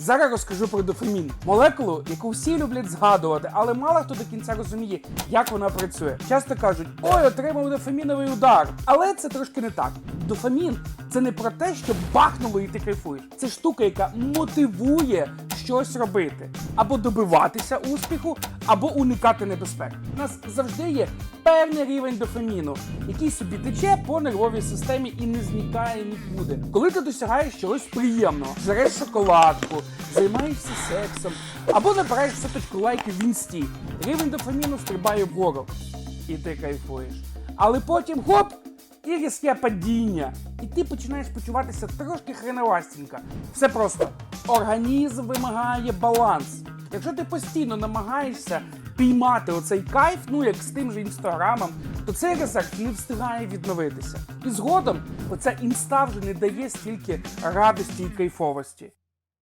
Зараз розкажу про дофамін, молекулу, яку всі люблять згадувати, але мало хто до кінця розуміє, як вона працює. Часто кажуть, ой, отримав дофаміновий удар. Але це трошки не так. Дофамін це не про те, що бахнуло і ти кайфуєш. Це штука, яка мотивує щось робити, або добиватися успіху, або уникати небезпек. У нас завжди є певний рівень дофаміну, який собі тече по нервовій системі і не зникає нікуди. Коли ти досягаєш чогось приємного, жареш шоколадку, займаєшся сексом, або набираєш соточку лайків в інсті, рівень дофаміну стрибає вгору, і ти кайфуєш. Але потім хоп! Різке падіння. І ти починаєш почуватися трошки хреновастенько. Все просто. Організм вимагає баланс. Якщо ти постійно намагаєшся піймати оцей кайф, ну як з тим же інстаграмом, то цей резерв не встигає відновитися. І згодом оця інста вже не дає стільки радості і кайфовості.